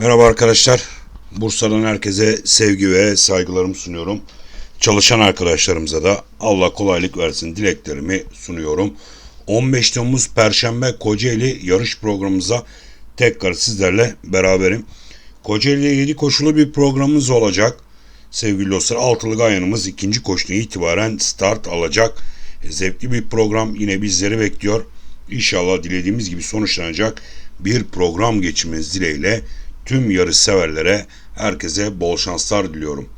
Merhaba arkadaşlar. Bursa'dan herkese sevgi ve saygılarımı sunuyorum. Çalışan arkadaşlarımıza da Allah kolaylık versin dileklerimi sunuyorum. 15 Temmuz Perşembe Kocaeli yarış programımıza tekrar sizlerle beraberim. Kocaeli ile 7 koşulu bir programımız olacak. Sevgili dostlar altılı gayanımız ikinci koşuna itibaren start alacak. Zevkli bir program yine bizleri bekliyor. İnşallah dilediğimiz gibi sonuçlanacak bir program geçirmeniz dileğiyle tüm yarış severlere herkese bol şanslar diliyorum.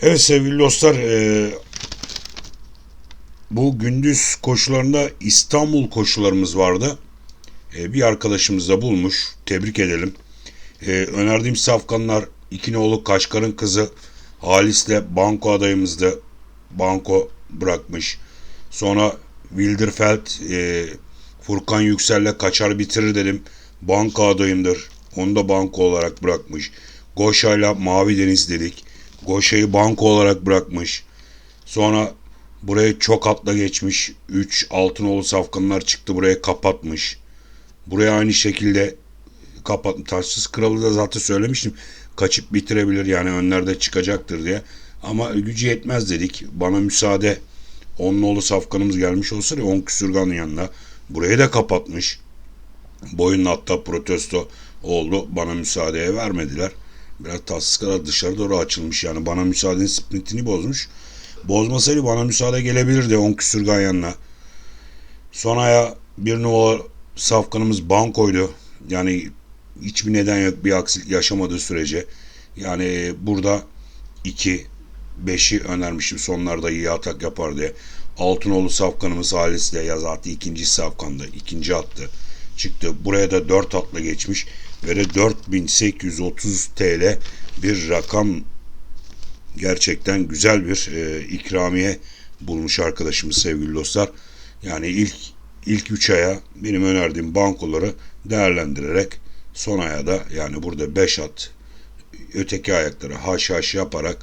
Evet sevgili dostlar e, bu gündüz koşularında İstanbul koşularımız vardı. E, bir arkadaşımız da bulmuş. Tebrik edelim. E, önerdiğim safkanlar İkinoğlu Kaşkar'ın kızı Halis'le banko adayımızdı. Banko bırakmış. Sonra Wilderfeld e, Furkan Yüksel'le kaçar bitirir dedim. Banko adayımdır. Onu da banko olarak bırakmış. Goşa'yla Mavi Deniz dedik. Goşa'yı banko olarak bırakmış. Sonra buraya çok atla geçmiş. 3 Altınoğlu safkanlar çıktı buraya kapatmış. Buraya aynı şekilde kapat Taşsız Kralı da zaten söylemiştim. Kaçıp bitirebilir yani önlerde çıkacaktır diye. Ama gücü yetmez dedik. Bana müsaade. Onluoğlu safkanımız gelmiş olsa ya 10 küsürganın yanına. Burayı da kapatmış. Boyun hatta protesto oldu. Bana müsaadeye vermediler. Biraz tatsız kadar dışarı doğru açılmış yani. Bana müsaadenin sprintini bozmuş. Bozmasaydı bana müsaade gelebilirdi 10 küsürgan yanına. Sonraya bir numara safkanımız bankoydu. Yani hiçbir neden yok bir aksilik yaşamadığı sürece. Yani burada 2 5'i önermişim sonlarda iyi atak yapar diye. Altınoğlu safkanımız Halis de ya zaten ikinci safkanda ikinci attı. Çıktı. Buraya da 4 atla geçmiş de 4830 TL bir rakam gerçekten güzel bir e, ikramiye bulmuş arkadaşımız sevgili dostlar. Yani ilk ilk 3 aya benim önerdiğim bankoları değerlendirerek son aya da yani burada 5 at öteki ayakları haş haş yaparak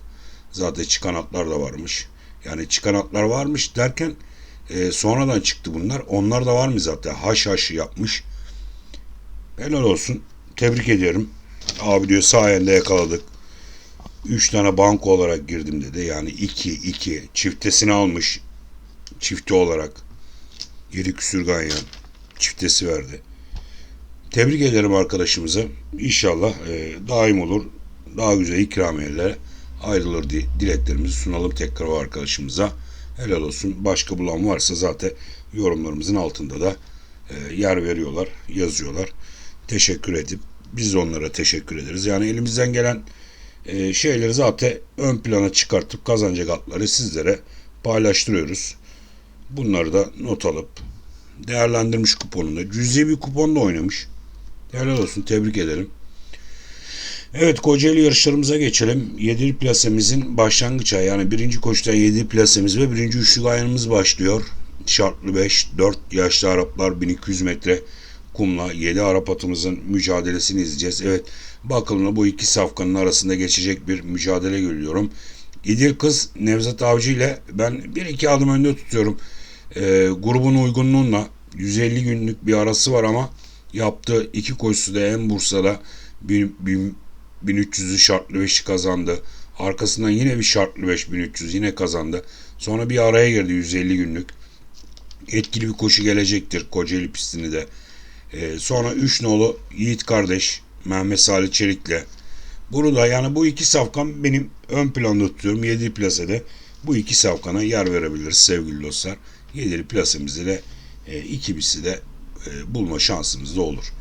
zaten çıkan atlar da varmış. Yani çıkan atlar varmış derken e, sonradan çıktı bunlar. Onlar da var mı zaten? Haş haş yapmış. Helal olsun. Tebrik ediyorum. Abi diyor sayende yakaladık. 3 tane banko olarak girdim dedi. Yani 2 2 çiftesini almış. Çifte olarak. 7 küsür ganyan. Çiftesi verdi. Tebrik ederim arkadaşımıza. İnşallah e, daim olur. Daha güzel ikramiyeler ayrılır diye dileklerimizi sunalım tekrar o arkadaşımıza. Helal olsun. Başka bulan varsa zaten yorumlarımızın altında da e, yer veriyorlar, yazıyorlar. Teşekkür edip biz onlara teşekkür ederiz. Yani elimizden gelen e, şeyleri zaten ön plana çıkartıp kazanacak atları sizlere paylaştırıyoruz. Bunları da not alıp değerlendirmiş kuponunda. Cüzi bir kuponda oynamış. Helal olsun tebrik ederim. Evet Kocaeli yarışlarımıza geçelim. 7 plasemizin başlangıç ayı yani birinci koşuda 7 plasemiz ve birinci üçlük ayağımız başlıyor. Şartlı 5, 4 yaşlı Araplar 1200 metre kumla 7 Arap atımızın mücadelesini izleyeceğiz. Evet bakalım bu iki safkanın arasında geçecek bir mücadele görüyorum. İdil Kız Nevzat Avcı ile ben bir iki adım önde tutuyorum. Ee, grubun uygunluğunla 150 günlük bir arası var ama yaptığı iki koşusu da en Bursa'da 1300'ü şartlı 5'i kazandı. Arkasından yine bir şartlı 5 1300 yine kazandı. Sonra bir araya girdi 150 günlük. Etkili bir koşu gelecektir Kocaeli pistini de. Ee, sonra 3 nolu Yiğit kardeş Mehmet Salih Çelik'le. Bunu da yani bu iki safkan benim ön planda tutuyorum. 7 plasede bu iki safkana yer verebiliriz sevgili dostlar. 7'li plasemizde de e, ikimisi de e, bulma şansımız da olur.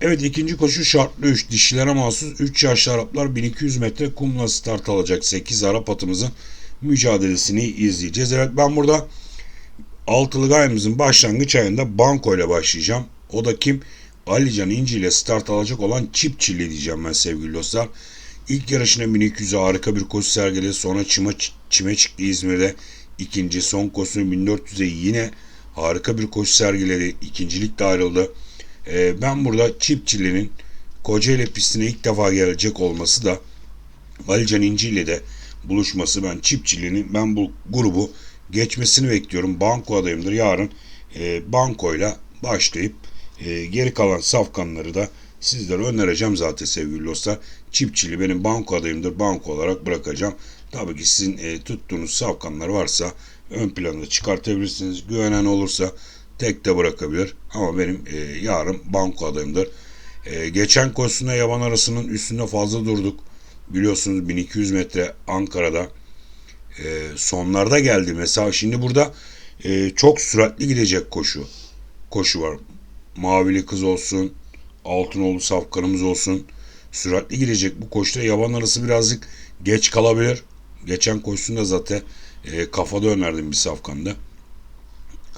Evet ikinci koşu şartlı 3 dişilere mahsus 3 yaşlı Araplar 1200 metre kumla start alacak 8 Arap atımızın mücadelesini izleyeceğiz. Evet ben burada altılı gayemizin başlangıç ayında banko ile başlayacağım. O da kim? Alican İnci ile start alacak olan Çipçili diyeceğim ben sevgili dostlar. İlk yarışına 1200'e harika bir koşu sergiledi. Sonra çime, çime çıktı İzmir'de. İkinci son koşusunu 1400'e yine harika bir koşu sergiledi. İkincilikte ayrıldı. Ee, ben burada Çipçili'nin Kocaeli pistine ilk defa gelecek olması da Alican İnci ile de buluşması ben Çipçili'nin ben bu grubu geçmesini bekliyorum. Banko adayımdır. Yarın e, bankoyla başlayıp e, geri kalan safkanları da sizlere önereceğim zaten sevgili dostlar. Çiftçili benim banko adayımdır. Banko olarak bırakacağım. Tabii ki sizin e, tuttuğunuz safkanlar varsa ön planda çıkartabilirsiniz. Güvenen olursa tek de bırakabilir. Ama benim e, yarın banko adayımdır. E, geçen koşusunda yaban arasının üstünde fazla durduk. Biliyorsunuz 1200 metre Ankara'da e, sonlarda geldi. Mesela şimdi burada e, çok süratli gidecek koşu. Koşu var. Mavili kız olsun, Altınoğlu safkanımız olsun. Süratli gidecek bu koşuda yaban arası birazcık geç kalabilir. Geçen koşusunda zaten e, kafada önerdim bir safkanda.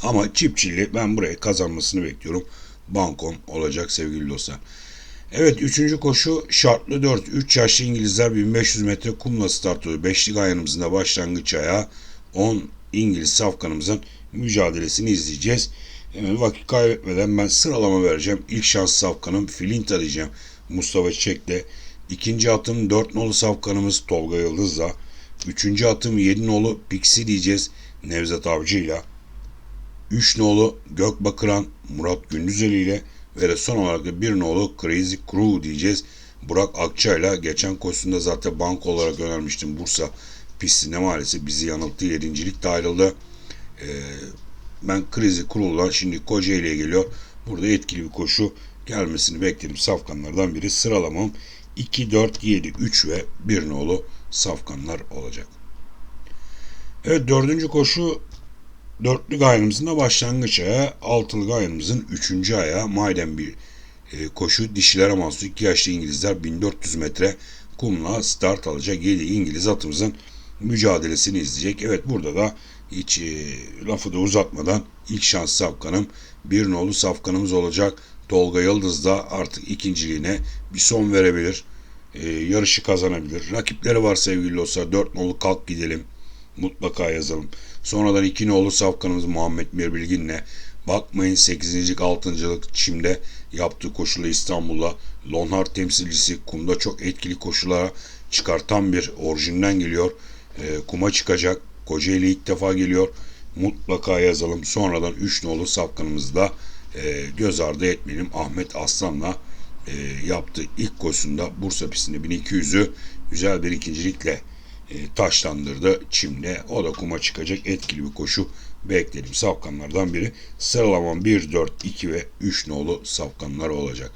Ama çiftçili ben buraya kazanmasını bekliyorum. Bankom olacak sevgili dostlar. Evet üçüncü koşu şartlı 4. 3 yaşlı İngilizler 1500 metre kumla start oluyor. Beşlik ayağımızın da başlangıç ayağı 10 İngiliz safkanımızın mücadelesini izleyeceğiz. Hemen vakit kaybetmeden ben sıralama vereceğim. İlk şans safkanım Filinta diyeceğim. Mustafa Çiçek'le. İkinci atım 4 nolu safkanımız Tolga Yıldız'la. Üçüncü atım 7 nolu Pixi diyeceğiz Nevzat Avcı'yla. 3 nolu Gökbakıran Murat Gündüzeli ile ve de son olarak da bir nolu Crazy Crew diyeceğiz. Burak Akçay'la geçen koşusunda zaten banko olarak önermiştim Bursa pistinde maalesef bizi yanılttı. Yedincilikte ayrıldı. Ee, ben Crazy Crew'la şimdi Kocaeli'ye geliyor. Burada etkili bir koşu gelmesini bekledim. Safkanlardan biri sıralamam 2, 4, 7, 3 ve 1 nolu safkanlar olacak. Evet dördüncü koşu dörtlü gayrımızın da başlangıç ayağı, altılı gayrımızın üçüncü ayağı maiden bir e, koşu. Dişilere mahsus 2 yaşlı İngilizler 1400 metre kumla start alacak. 7 İngiliz atımızın mücadelesini izleyecek. Evet burada da hiç e, lafı da uzatmadan ilk şans safkanım bir nolu safkanımız olacak. Tolga Yıldız da artık ikinciliğine bir son verebilir. E, yarışı kazanabilir. Rakipleri var sevgili dostlar. 4 nolu kalk gidelim. Mutlaka yazalım. Sonradan 2 nolu safkanımız Muhammed Mirbilgin'le bakmayın 8. 6. Çim'de yaptığı koşuyla İstanbul'da Lonhart temsilcisi kumda çok etkili koşulara çıkartan bir orijinden geliyor. E, kuma çıkacak. Kocaeli ilk defa geliyor. Mutlaka yazalım. Sonradan 3 nolu safkanımızı da e, göz ardı etmeyelim. Ahmet Aslan'la e, yaptığı ilk koşusunda Bursa pistinde 1200'ü güzel bir ikincilikle taşlandırdı Çim'de. O da kuma çıkacak etkili bir koşu bekledim. Safkanlardan biri. Sıralamam 1, 4, 2 ve 3 nolu safkanlar olacak.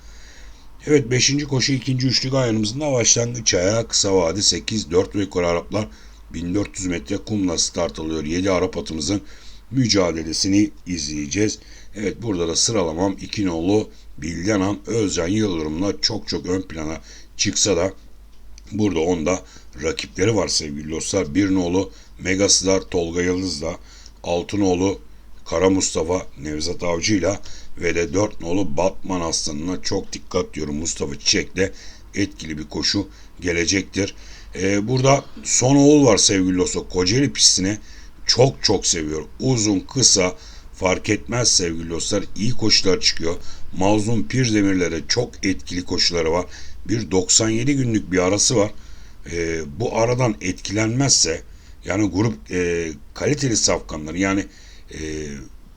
Evet 5. koşu 2. üçlük ayağımızın da başlangıç ayağı kısa vade 8, 4 ve yukarı Araplar 1400 metre kumla start alıyor. 7 Arap atımızın mücadelesini izleyeceğiz. Evet burada da sıralamam 2 nolu Bilgenan Özcan Yıldırım'la çok çok ön plana çıksa da burada onda rakipleri var sevgili dostlar. Bir nolu Megastar Tolga Yıldız'la Altınoğlu Kara Mustafa Nevzat Avcı'yla ve de 4 nolu Batman Aslanı'na çok dikkat diyorum. Mustafa Çiçek'le etkili bir koşu gelecektir. Ee, burada son oğul var sevgili dostlar. Kocaeli pistine çok çok seviyor. Uzun, kısa fark etmez sevgili dostlar. İyi koşular çıkıyor. Mazlum Pirdemir'le çok etkili koşuları var. Bir 97 günlük bir arası var. Ee, bu aradan etkilenmezse yani grup e, kaliteli safkanları yani e,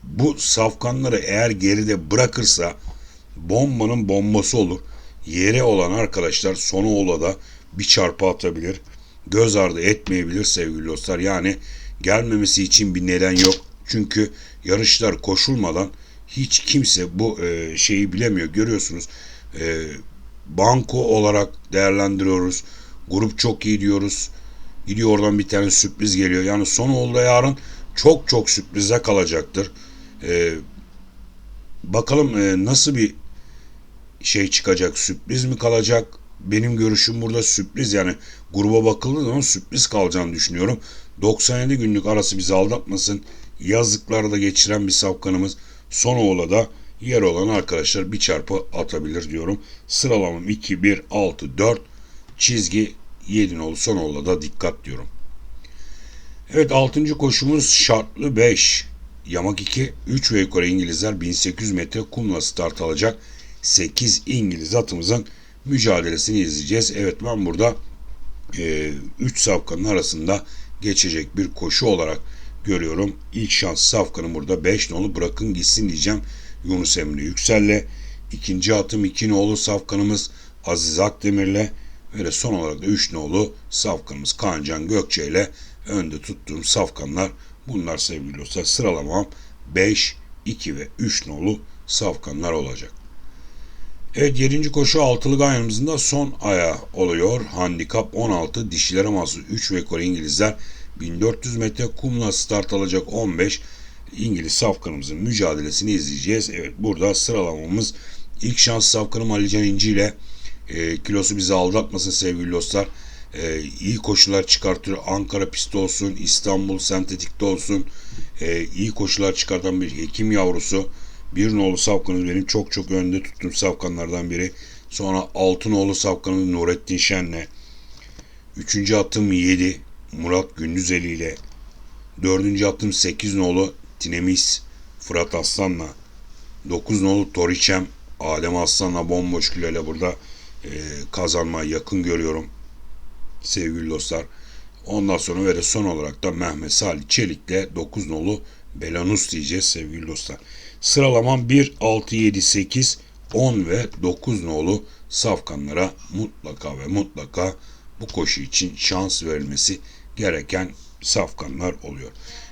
bu safkanları eğer geride bırakırsa bombanın bombası olur. Yere olan arkadaşlar sonu ola da bir çarpı atabilir. Göz ardı etmeyebilir sevgili dostlar. Yani gelmemesi için bir neden yok. Çünkü yarışlar koşulmadan hiç kimse bu e, şeyi bilemiyor. Görüyorsunuz e, banko olarak değerlendiriyoruz. Grup çok iyi diyoruz. Gidiyor oradan bir tane sürpriz geliyor. Yani son oldu yarın çok çok sürprize kalacaktır. E, bakalım e, nasıl bir şey çıkacak. Sürpriz mi kalacak? Benim görüşüm burada sürpriz yani gruba bakıldığı zaman sürpriz kalacağını düşünüyorum. 97 günlük arası bizi aldatmasın. Yazlıklarda da geçiren bir safkanımız Sonoğla da yer olan arkadaşlar bir çarpı atabilir diyorum. Sıralamam 2, 1, 6, 4 çizgi 7 nolu Sonoğla da dikkat diyorum. Evet 6. koşumuz şartlı 5. Yamak 2, 3 ve yukarı İngilizler 1800 metre kumla start alacak. 8 İngiliz atımızın mücadelesini izleyeceğiz. Evet ben burada 3 e, safkanın arasında geçecek bir koşu olarak görüyorum. İlk şans safkanın burada 5 nolu bırakın gitsin diyeceğim. Yunus Emre Yüksel'le İkinci atım 2 nolu safkanımız Aziz Akdemir'le ve de son olarak da 3 nolu safkanımız Kaancan Gökçe ile önde tuttuğum safkanlar bunlar sevgili dostlar. Sıralamam 5, 2 ve 3 nolu safkanlar olacak. Evet 7. koşu altılı ganyanımızın da son ayağı oluyor. Handikap 16 dişilere mahsus 3 ve ekol İngilizler 1400 metre kumla start alacak 15 İngiliz safkanımızın mücadelesini izleyeceğiz. Evet burada sıralamamız ilk şans safkanım Alican İnci ile e, kilosu bizi aldatmasın sevgili dostlar. E, iyi koşular çıkartıyor. Ankara pisti olsun, İstanbul sentetikte olsun. E, iyi koşular çıkartan bir hekim yavrusu. Bir nolu safkanımız benim çok çok önde tuttuğum safkanlardan biri. Sonra altı nolu safkanımız Nurettin Şen'le. Üçüncü attım 7 Murat Gündüzeli ile. Dördüncü attım 8 nolu Tinemis Fırat Aslan'la. 9 nolu Toriçem Adem Aslan'la bomboş kiloyla burada e, kazanmaya yakın görüyorum. Sevgili dostlar. Ondan sonra ve de son olarak da Mehmet Salih Çelik'le 9 nolu Belanus diyeceğiz sevgili dostlar. Sıralamam 1, 6, 7, 8, 10 ve 9 nolu safkanlara mutlaka ve mutlaka bu koşu için şans verilmesi gereken safkanlar oluyor.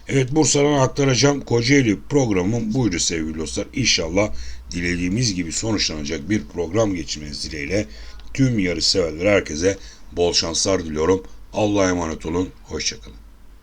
Evet Bursa'dan aktaracağım Kocaeli programım buydu sevgili dostlar. İnşallah dilediğimiz gibi sonuçlanacak bir program geçirmeniz dileğiyle tüm yarış severler herkese bol şanslar diliyorum. Allah'a emanet olun. Hoşçakalın.